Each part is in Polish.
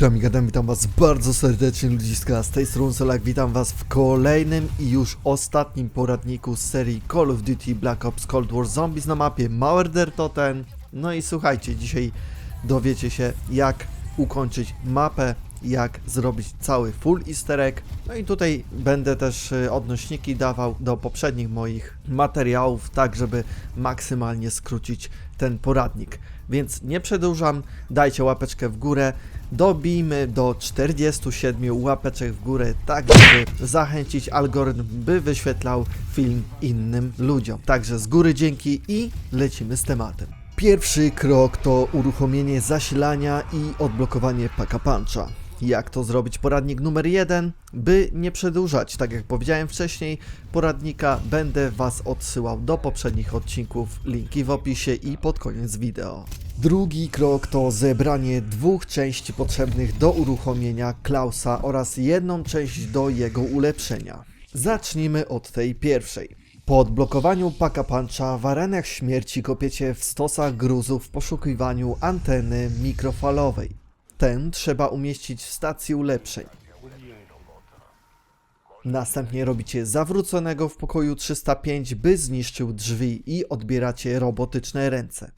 Witam was bardzo serdecznie ludziska, z tej strony Solak, witam was w kolejnym i już ostatnim poradniku z serii Call of Duty Black Ops Cold War Zombies na mapie Mauerder Totem. No i słuchajcie, dzisiaj dowiecie się jak ukończyć mapę, jak zrobić cały full easter egg. No i tutaj będę też y, odnośniki dawał do poprzednich moich materiałów, tak żeby maksymalnie skrócić ten poradnik. Więc nie przedłużam, dajcie łapeczkę w górę, dobijmy do 47 łapeczek w górę, tak żeby zachęcić algorytm, by wyświetlał film innym ludziom. Także z góry dzięki i lecimy z tematem. Pierwszy krok to uruchomienie zasilania i odblokowanie paka puncha. Jak to zrobić? Poradnik numer jeden, by nie przedłużać. Tak jak powiedziałem wcześniej, poradnika będę Was odsyłał do poprzednich odcinków, linki w opisie i pod koniec wideo. Drugi krok to zebranie dwóch części potrzebnych do uruchomienia Klausa oraz jedną część do jego ulepszenia. Zacznijmy od tej pierwszej. Po odblokowaniu paka puncha w arenach śmierci kopiecie w stosach gruzów w poszukiwaniu anteny mikrofalowej. Ten trzeba umieścić w stacji ulepszeń. Następnie robicie zawróconego w pokoju 305, by zniszczył drzwi i odbieracie robotyczne ręce.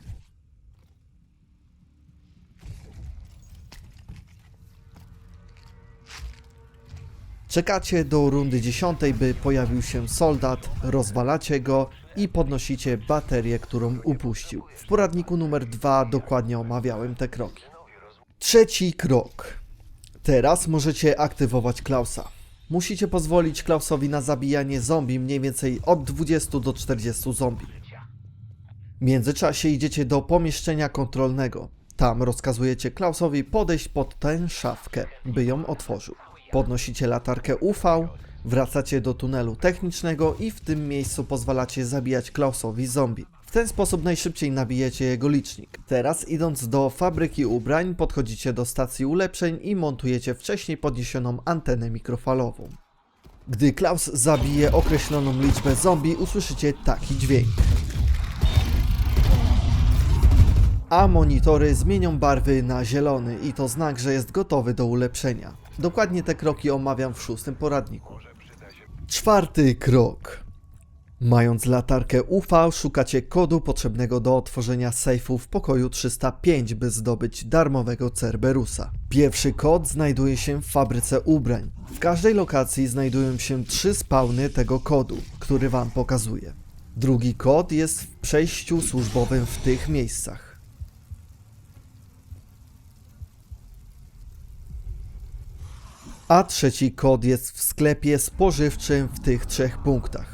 Czekacie do rundy 10, by pojawił się soldat, rozwalacie go i podnosicie baterię, którą upuścił. W poradniku numer 2 dokładnie omawiałem te kroki. Trzeci krok. Teraz możecie aktywować Klausa. Musicie pozwolić Klausowi na zabijanie zombie mniej więcej od 20 do 40 zombie. W międzyczasie idziecie do pomieszczenia kontrolnego. Tam rozkazujecie Klausowi podejść pod tę szafkę, by ją otworzył. Podnosicie latarkę UV, wracacie do tunelu technicznego i w tym miejscu pozwalacie zabijać Klausowi zombie. W ten sposób najszybciej nabijecie jego licznik. Teraz idąc do fabryki ubrań, podchodzicie do stacji ulepszeń i montujecie wcześniej podniesioną antenę mikrofalową. Gdy Klaus zabije określoną liczbę zombie, usłyszycie taki dźwięk. A monitory zmienią barwy na zielony i to znak, że jest gotowy do ulepszenia. Dokładnie te kroki omawiam w szóstym poradniku. Czwarty krok. Mając latarkę UV, szukacie kodu potrzebnego do otworzenia sejfu w pokoju 305, by zdobyć darmowego Cerberusa. Pierwszy kod znajduje się w fabryce ubrań. W każdej lokacji znajdują się trzy spawny tego kodu, który Wam pokazuję. Drugi kod jest w przejściu służbowym w tych miejscach. A trzeci kod jest w sklepie spożywczym w tych trzech punktach.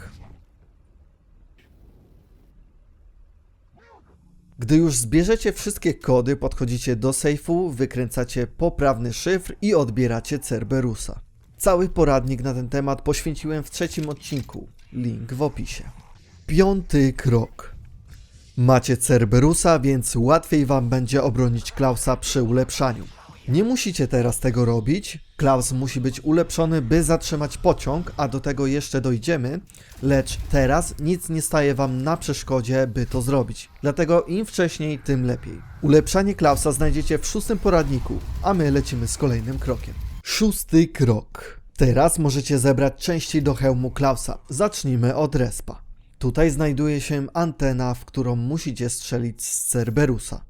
Gdy już zbierzecie wszystkie kody, podchodzicie do sejfu, wykręcacie poprawny szyfr i odbieracie Cerberusa. Cały poradnik na ten temat poświęciłem w trzecim odcinku. Link w opisie. Piąty krok. Macie Cerberusa, więc łatwiej wam będzie obronić Klausa przy ulepszaniu. Nie musicie teraz tego robić. Klaus musi być ulepszony, by zatrzymać pociąg, a do tego jeszcze dojdziemy, lecz teraz nic nie staje wam na przeszkodzie, by to zrobić. Dlatego im wcześniej, tym lepiej. Ulepszanie Klausa znajdziecie w szóstym poradniku, a my lecimy z kolejnym krokiem. Szósty krok. Teraz możecie zebrać części do hełmu Klausa. Zacznijmy od respa. Tutaj znajduje się antena, w którą musicie strzelić z Cerberusa.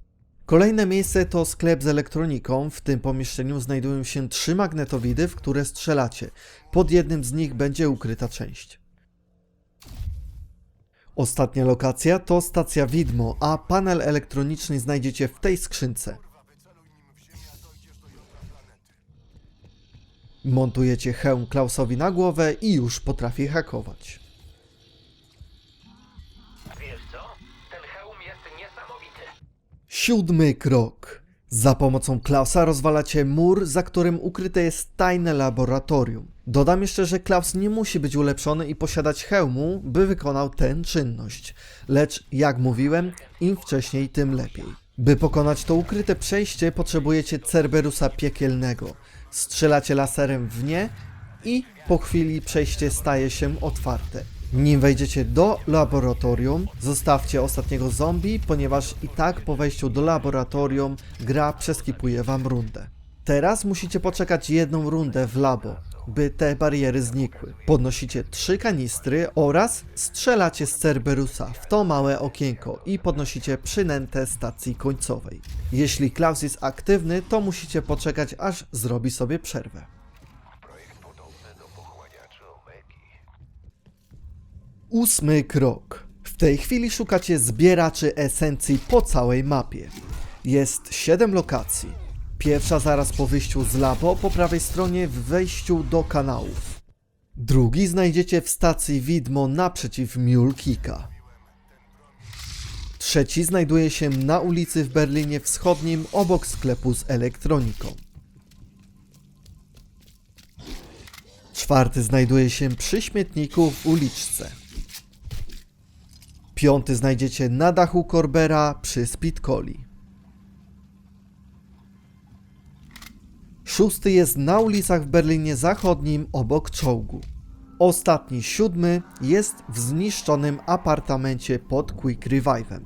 Kolejne miejsce to sklep z elektroniką. W tym pomieszczeniu znajdują się trzy magnetowidy, w które strzelacie. Pod jednym z nich będzie ukryta część. Ostatnia lokacja to stacja widmo, a panel elektroniczny znajdziecie w tej skrzynce. Montujecie hełm Klausowi na głowę i już potrafi hakować. Wiesz co? Ten hełm jest niesamowity. Siódmy krok. Za pomocą Klausa rozwalacie mur, za którym ukryte jest tajne laboratorium. Dodam jeszcze, że Klaus nie musi być ulepszony i posiadać hełmu, by wykonał tę czynność. Lecz, jak mówiłem, im wcześniej, tym lepiej. By pokonać to ukryte przejście, potrzebujecie Cerberusa piekielnego. Strzelacie laserem w nie i po chwili przejście staje się otwarte. Nim wejdziecie do laboratorium, zostawcie ostatniego zombie, ponieważ i tak po wejściu do laboratorium gra przeskipuje wam rundę. Teraz musicie poczekać jedną rundę w labo, by te bariery znikły. Podnosicie trzy kanistry oraz strzelacie z Cerberusa w to małe okienko i podnosicie przynętę stacji końcowej. Jeśli Klaus jest aktywny, to musicie poczekać aż zrobi sobie przerwę. Ósmy krok. W tej chwili szukacie zbieraczy esencji po całej mapie. Jest 7 lokacji. Pierwsza zaraz po wyjściu z labo, po prawej stronie w wejściu do kanałów. Drugi znajdziecie w stacji widmo naprzeciw Mule Kika. Trzeci znajduje się na ulicy w Berlinie Wschodnim obok sklepu z elektroniką. Czwarty znajduje się przy śmietniku w uliczce. Piąty znajdziecie na dachu Corbera przy Speedcoli. Szósty jest na ulicach w Berlinie Zachodnim obok czołgu. Ostatni, siódmy, jest w zniszczonym apartamencie pod Quick Revive'em.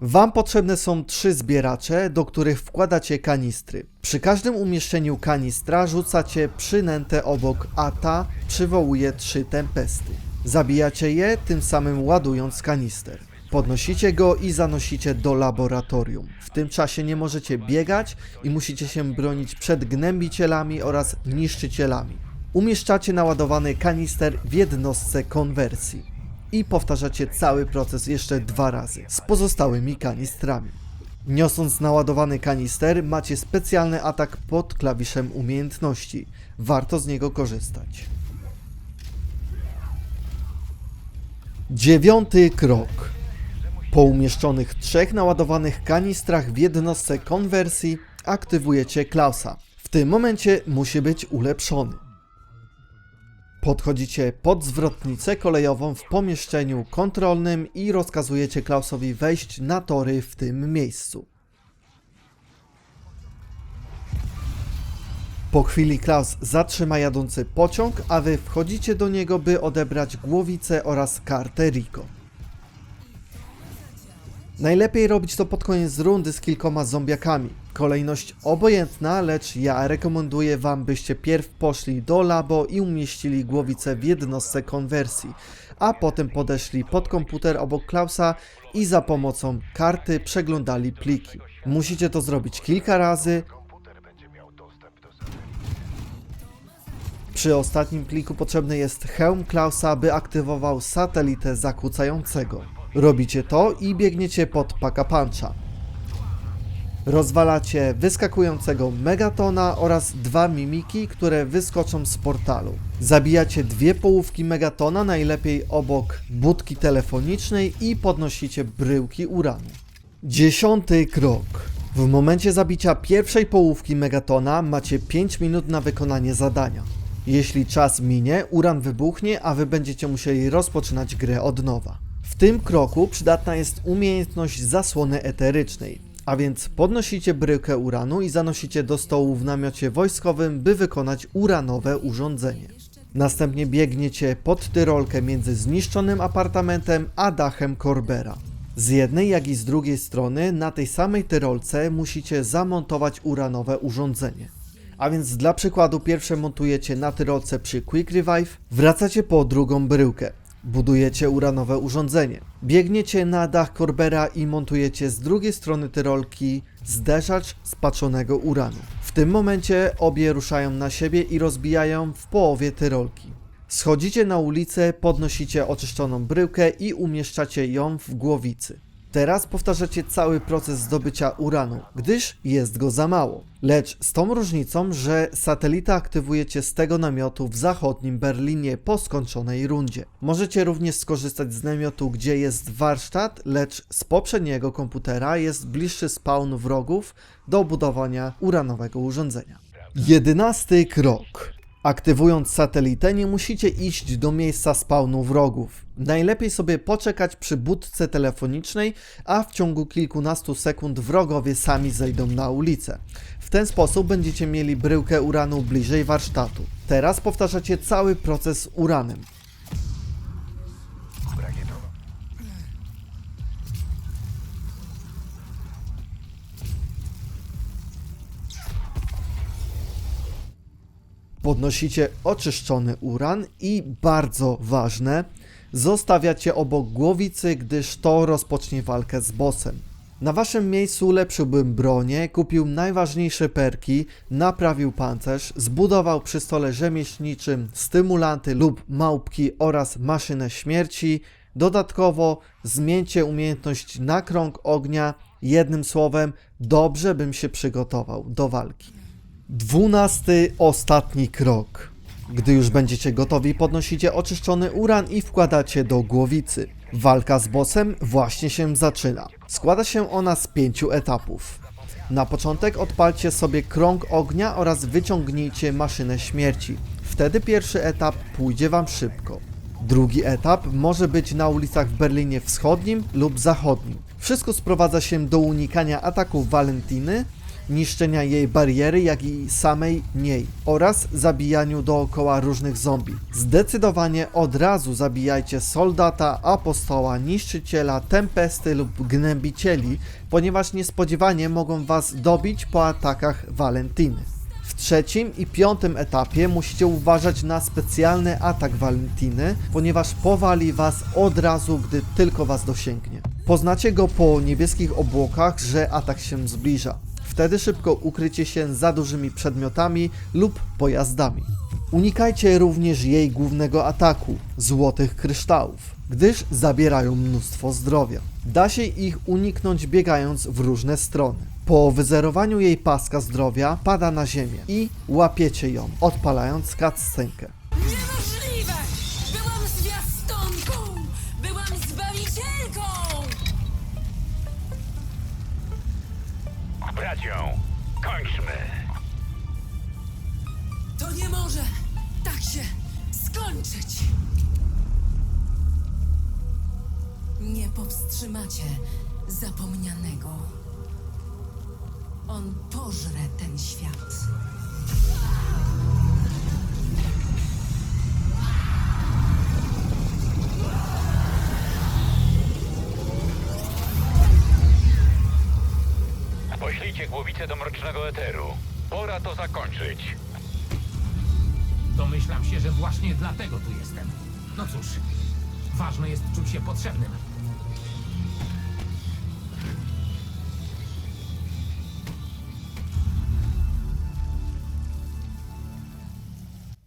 Wam potrzebne są trzy zbieracze, do których wkładacie kanistry. Przy każdym umieszczeniu kanistra rzucacie przynętę obok, a ta przywołuje trzy tempesty. Zabijacie je, tym samym ładując kanister. Podnosicie go i zanosicie do laboratorium. W tym czasie nie możecie biegać i musicie się bronić przed gnębicielami oraz niszczycielami. Umieszczacie naładowany kanister w jednostce konwersji i powtarzacie cały proces jeszcze dwa razy z pozostałymi kanistrami. Niosąc naładowany kanister, macie specjalny atak pod klawiszem umiejętności. Warto z niego korzystać. Dziewiąty krok. Po umieszczonych trzech naładowanych kanistrach w jednostce konwersji aktywujecie Klausa. W tym momencie musi być ulepszony. Podchodzicie pod zwrotnicę kolejową w pomieszczeniu kontrolnym i rozkazujecie Klausowi wejść na tory w tym miejscu. Po chwili Klaus zatrzyma jadący pociąg, a wy wchodzicie do niego, by odebrać głowicę oraz kartę Rico. Najlepiej robić to pod koniec rundy z kilkoma zombiakami. Kolejność obojętna, lecz ja rekomenduję wam, byście pierw poszli do labo i umieścili głowicę w jednostce konwersji, a potem podeszli pod komputer obok Klausa i za pomocą karty przeglądali pliki. Musicie to zrobić kilka razy, Przy ostatnim pliku potrzebny jest hełm Klausa, by aktywował satelitę zakłócającego. Robicie to i biegniecie pod Paka Puncha. Rozwalacie wyskakującego Megatona oraz dwa mimiki, które wyskoczą z portalu. Zabijacie dwie połówki Megatona, najlepiej obok budki telefonicznej i podnosicie bryłki uranu. Dziesiąty krok. W momencie zabicia pierwszej połówki Megatona macie 5 minut na wykonanie zadania. Jeśli czas minie, uran wybuchnie, a wy będziecie musieli rozpoczynać grę od nowa. W tym kroku przydatna jest umiejętność zasłony eterycznej, a więc podnosicie bryłkę uranu i zanosicie do stołu w namiocie wojskowym, by wykonać uranowe urządzenie. Następnie biegniecie pod tyrolkę między zniszczonym apartamentem a dachem Corbera. Z jednej jak i z drugiej strony na tej samej tyrolce musicie zamontować uranowe urządzenie. A więc dla przykładu pierwsze montujecie na tyrolce przy Quick Revive, wracacie po drugą bryłkę, budujecie uranowe urządzenie, biegniecie na dach Corbera i montujecie z drugiej strony tyrolki zderzacz spaczonego uranu. W tym momencie obie ruszają na siebie i rozbijają w połowie tyrolki. Schodzicie na ulicę, podnosicie oczyszczoną bryłkę i umieszczacie ją w głowicy. Teraz powtarzacie cały proces zdobycia uranu, gdyż jest go za mało. Lecz z tą różnicą, że satelita aktywujecie z tego namiotu w zachodnim Berlinie po skończonej rundzie. Możecie również skorzystać z namiotu, gdzie jest warsztat, lecz z poprzedniego komputera jest bliższy spawn wrogów do budowania uranowego urządzenia. Jedenasty krok. Aktywując satelitę nie musicie iść do miejsca spawnu wrogów. Najlepiej sobie poczekać przy budce telefonicznej, a w ciągu kilkunastu sekund wrogowie sami zejdą na ulicę. W ten sposób będziecie mieli bryłkę uranu bliżej warsztatu. Teraz powtarzacie cały proces z uranem. Podnosicie oczyszczony uran i bardzo ważne, zostawiacie obok głowicy, gdyż to rozpocznie walkę z bossem. Na waszym miejscu ulepszyłbym bronię, kupił najważniejsze perki, naprawił pancerz, zbudował przy stole rzemieślniczym stymulanty lub małpki oraz maszynę śmierci. Dodatkowo zmieńcie umiejętność na krąg ognia. Jednym słowem, dobrze bym się przygotował do walki. Dwunasty, ostatni krok. Gdy już będziecie gotowi, podnosicie oczyszczony uran i wkładacie do głowicy. Walka z bossem właśnie się zaczyna. Składa się ona z pięciu etapów. Na początek odpalcie sobie krąg ognia oraz wyciągnijcie maszynę śmierci. Wtedy pierwszy etap pójdzie Wam szybko. Drugi etap może być na ulicach w Berlinie Wschodnim lub Zachodnim. Wszystko sprowadza się do unikania ataków Walentiny, niszczenia jej bariery, jak i samej niej oraz zabijaniu dookoła różnych zombie. Zdecydowanie od razu zabijajcie soldata, apostoła, niszczyciela, tempesty lub gnębicieli, ponieważ niespodziewanie mogą was dobić po atakach Walentiny. W trzecim i piątym etapie musicie uważać na specjalny atak Walentiny, ponieważ powali was od razu, gdy tylko was dosięgnie. Poznacie go po niebieskich obłokach, że atak się zbliża. Wtedy szybko ukrycie się za dużymi przedmiotami lub pojazdami. Unikajcie również jej głównego ataku złotych kryształów, gdyż zabierają mnóstwo zdrowia. Da się ich uniknąć biegając w różne strony. Po wyzerowaniu jej paska zdrowia pada na ziemię i łapiecie ją, odpalając cutscenkę. Powstrzymacie zapomnianego. On pożre ten świat. Poślijcie głowicę do mrocznego eteru. Pora to zakończyć. Domyślam się, że właśnie dlatego tu jestem. No cóż, ważne jest czuć się potrzebnym.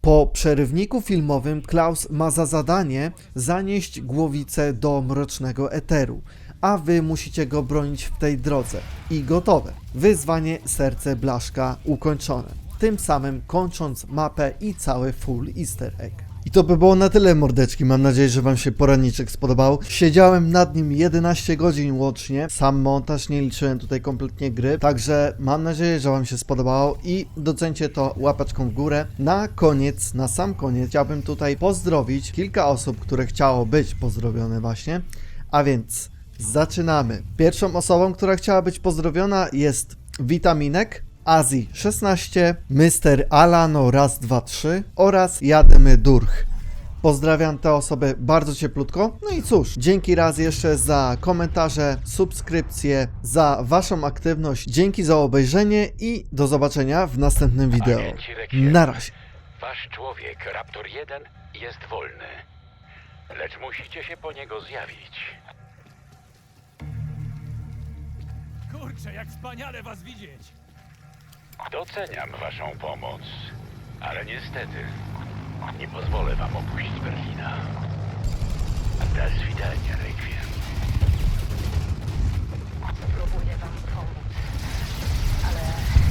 Po przerywniku filmowym Klaus ma za zadanie zanieść głowicę do mrocznego eteru, a wy musicie go bronić w tej drodze. I gotowe. Wyzwanie Serce Blaszka ukończone. Tym samym kończąc mapę i cały full easter egg. I to by było na tyle, mordeczki. Mam nadzieję, że Wam się poranniczek spodobał. Siedziałem nad nim 11 godzin łącznie. Sam montaż, nie liczyłem tutaj kompletnie gry. Także mam nadzieję, że Wam się spodobało i docencie to łapeczką w górę. Na koniec, na sam koniec, chciałbym tutaj pozdrowić kilka osób, które chciało być pozdrowione właśnie. A więc zaczynamy. Pierwszą osobą, która chciała być pozdrowiona jest Witaminek. Azji 16, Mr. Alano raz, dwa, trzy oraz Jademy Durch. Pozdrawiam te osoby bardzo cieplutko. No i cóż, dzięki raz jeszcze za komentarze, subskrypcje, za Waszą aktywność. Dzięki za obejrzenie i do zobaczenia w następnym wideo. Na razie. Wasz człowiek, Raptor 1, jest wolny. Lecz musicie się po niego zjawić. Kurczę, jak wspaniale was widzieć! Doceniam waszą pomoc, ale niestety nie pozwolę wam opuścić Berlina. Do widzenia, Requiem. Próbuję wam pomóc, ale...